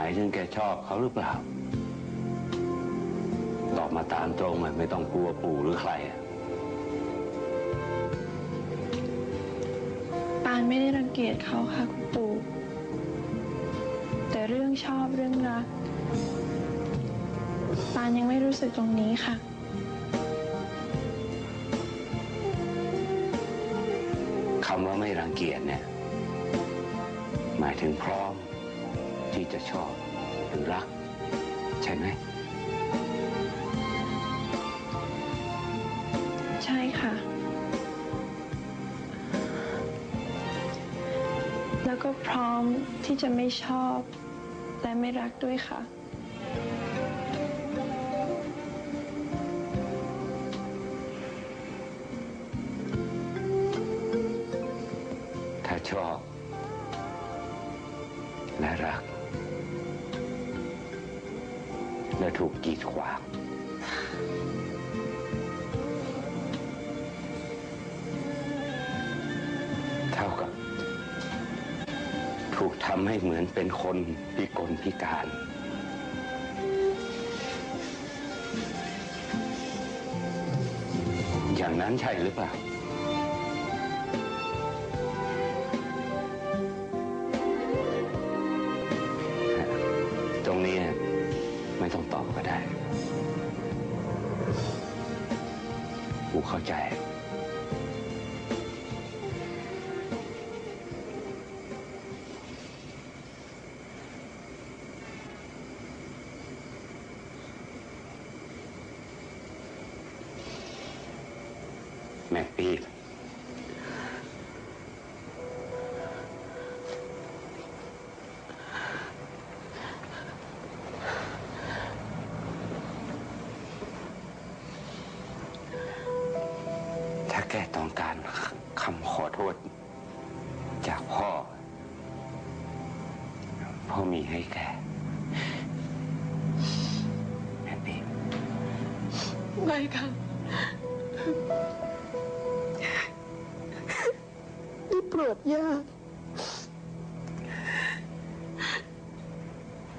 ายถึงแกชอบเขาหรือเปล่า ตอบมาตามตรงอะไม่ต้องกลัวปู่หรือใครอะปานไม่ได้รังเกียจเขาค่ะคุณปู่ แต่เรื่องชอบเรื่องรัก ปานยังไม่รู้สึกตรงนี้ค่ะคำว่าไม่รังเกียจเนี่ย หมายถึงพร้อม ที่จะชอบหรือรัก ใช่ไหม ใช่ค่ะ แล้วก็พร้อมที่จะไม่ชอบ และไม่รักด้วยค่ะ ถ้าชอบและรัก และถูกกีดขวาง เท่ากับ ถูกทำให้เหมือนเป็นคนพิกลพิการ อย่างนั้นใช่หรือเปล่า ต้องตอบก็ได้กูเข้าใจ แม่ปี บถ้าแกต้องการคำขอโทษ จากพ่อ พ่อมีให้แกแม่ปีไม่ค่ะได้โปรดย่า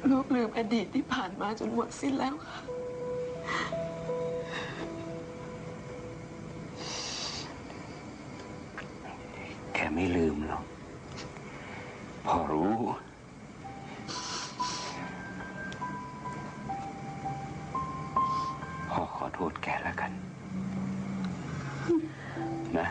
ลูกลืมอดีตที่ผ่านมาจนหมดสิ้นแล้วค่ะ ขอโทษแกแล้วกัน นะ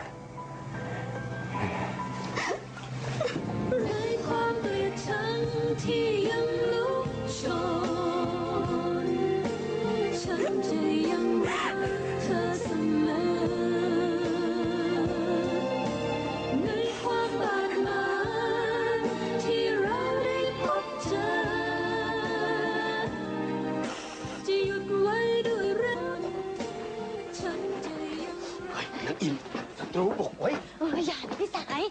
รูบุกไว้ยเอออย่านะพี่สาย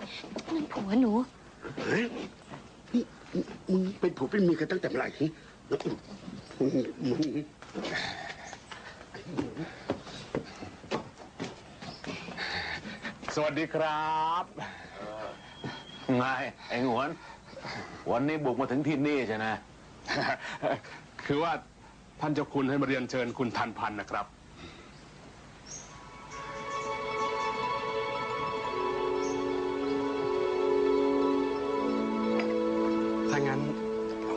นั่นผัวหนู เฮ้ยนี่มึงเป็นผัวเป็นเมียกันตั้งแต่เมื่อไหร่นางอินมึงมึงสวัสดีครับไงไอ้หงวน วันนี้บุกมาถึงที่นี่ใช่ไหมคือว่าท่านเจ้าคุณให้มาเรียนเชิญคุณทันพันธ์นะครับ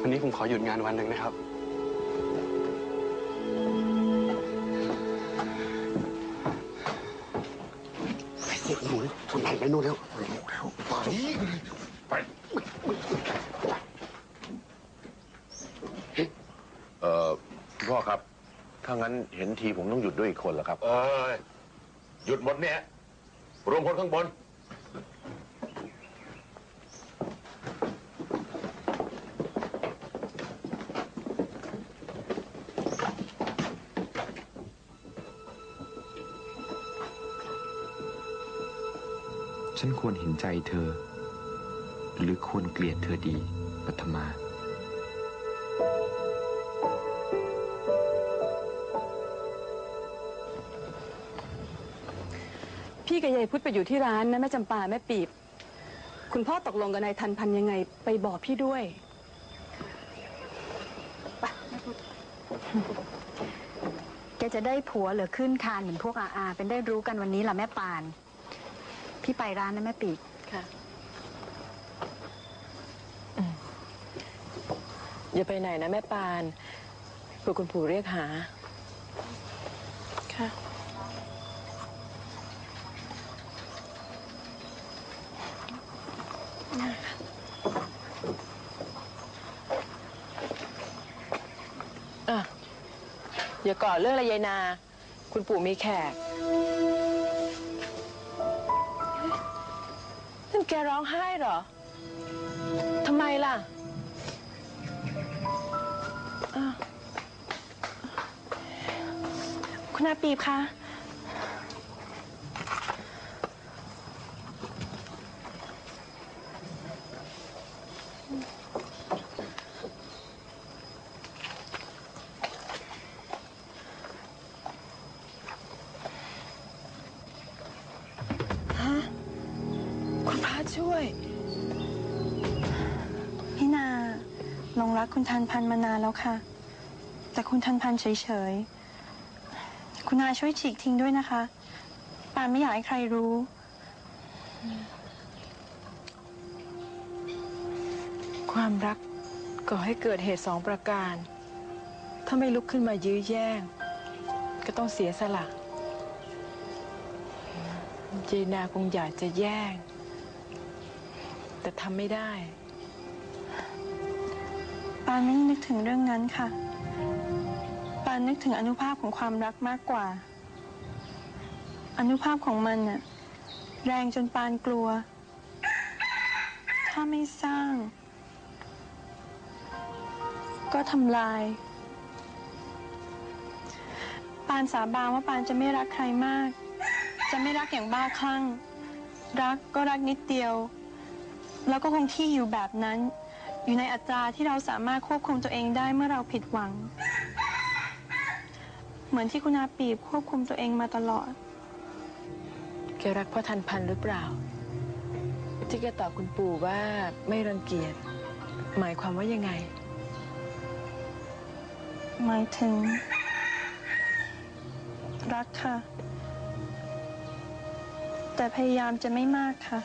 วันนี้ผมขอหยุดงานวันหนึ่งนะครับ ไปเสียหนูทำไมไปโน่นแล้วเร็วแล้วไปไปเอ่อพ่อครับ ถ้างั้นเห็นทีผมต้องหยุดด้วยอีกคนแล้วครับ เอ้ยหยุดหมดเนี่ย รวมพลข้างบน ฉันควรเห็นใจเธอ หรือควรเกลียดเธอดีปัทมาพี่กับยายพุทธไปอยู่ที่ร้านนะแม่จำปาแม่ปีบ คุณพ่อตกลงกับนายทันพันยังไง ไปบอกพี่ด้วยแกจะได้ผัวเหรือขึ้นคานเหมือนพวกอาอาเป็นได้รู้กันวันนี้ล่ะแม่ปาน พี่ไปร้านนะแม่ปีกค่ะอืมอย่าไปไหนนะแม่ปานเผื่อคุณปู่เรียกหา ค่ะ อะ อย่าก่อเรื่องอะไรยายนา คุณปู่มีแขก แกร้องไห้เหรอ ทำไมล่ะอ้าวคุณอาปีบคะ ฮะ คุณพระ ช่วย พี่นาหลงรักคุณทันพันมานานแล้วค่ะ แต่คุณทันพันเฉยๆ คุณนาช่วยฉีกทิ้งด้วยนะคะปานไม่อยากให้ใครรู้ ความรักก่อให้เกิดเหตุสองประการ ถ้าไม่ลุกขึ้นมายื้อแย่ง ก็ต้องเสียสละเจนาคงอยากจะแย่ง แต่ทำไม่ได้ ปานไม่ได้นึกถึงเรื่องนั้นค่ะ ปานนึกถึงอนุภาพของความรักมากกว่า อนุภาพของมันน่ะแรงจนปานกลัว ถ้าไม่สร้าง ก็ทำลาย ปานสาบานว่าปานจะไม่รักใครมาก จะไม่รักอย่างบ้าคลั่ง รักก็รักนิดเดียว แล้วก็คงที่อยู่แบบนั้น อยู่ในอัตราที่เราสามารถควบคุมตัวเองได้เมื่อเราผิดหวัง เหมือนที่คุณอาปีบควบคุมตัวเองมาตลอด แกรักพ่อทันพันหรือเปล่า ที่แกตอบคุณปู่ว่าไม่รังเกียจ หมายความว่ายังไง หมายถึง รักค่ะ แต่พยายามจะไม่มากค่ะ